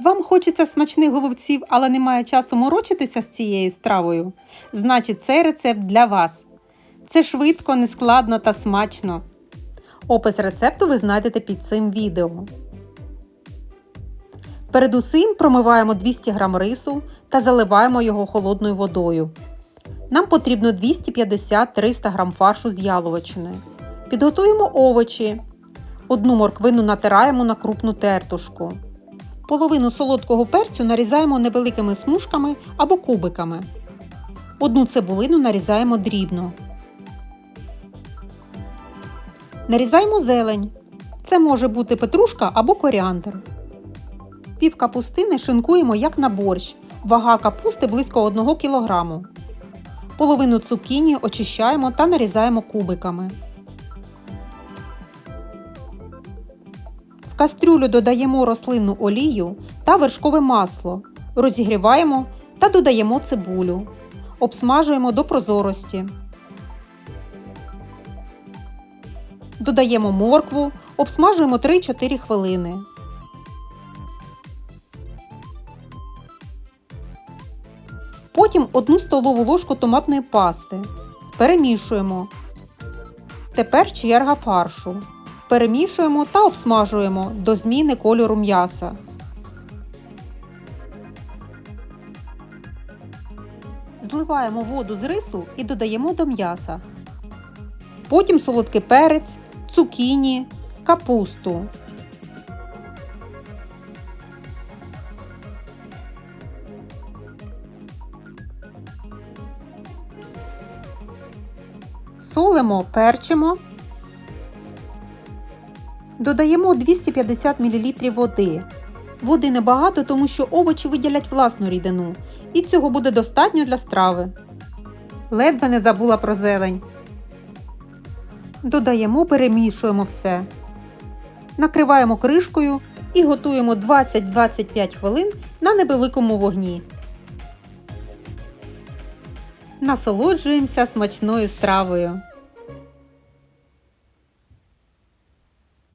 Вам хочеться смачних голубців, але немає часу морочитися з цією стравою? Значить, цей рецепт для вас. Це швидко, нескладно та смачно. Опис рецепту ви знайдете під цим відео. Перед усім промиваємо 200 г рису та заливаємо його холодною водою. Нам потрібно 250-300 г фаршу з яловичини. Підготуємо овочі. Одну морквину натираємо на крупну тертушку. Половину солодкого перцю нарізаємо невеликими смужками або кубиками. Одну цибулину нарізаємо дрібно. Нарізаємо зелень. Це може бути петрушка або коріандр. Пів капустини шинкуємо як на борщ. Вага капусти близько 1 кг. Половину цукіні очищаємо та нарізаємо кубиками. Кастрюлю додаємо рослинну олію та вершкове масло. Розігріваємо та додаємо цибулю. Обсмажуємо до прозорості. Додаємо моркву, обсмажуємо 3-4 хвилини. Потім 1 столову ложку томатної пасти. Перемішуємо. Тепер черга фаршу. Перемішуємо та обсмажуємо до зміни кольору м'яса. Зливаємо воду з рису і додаємо до м'яса. Потім солодкий перець, цукіні, капусту. Солимо, перчимо. Додаємо 250 мл води. Води небагато, тому що овочі виділять власну рідину, і цього буде достатньо для страви. Ледве не забула про зелень. Додаємо, перемішуємо все. Накриваємо кришкою і готуємо 20-25 хвилин на невеликому вогні. Насолоджуємося смачною стравою.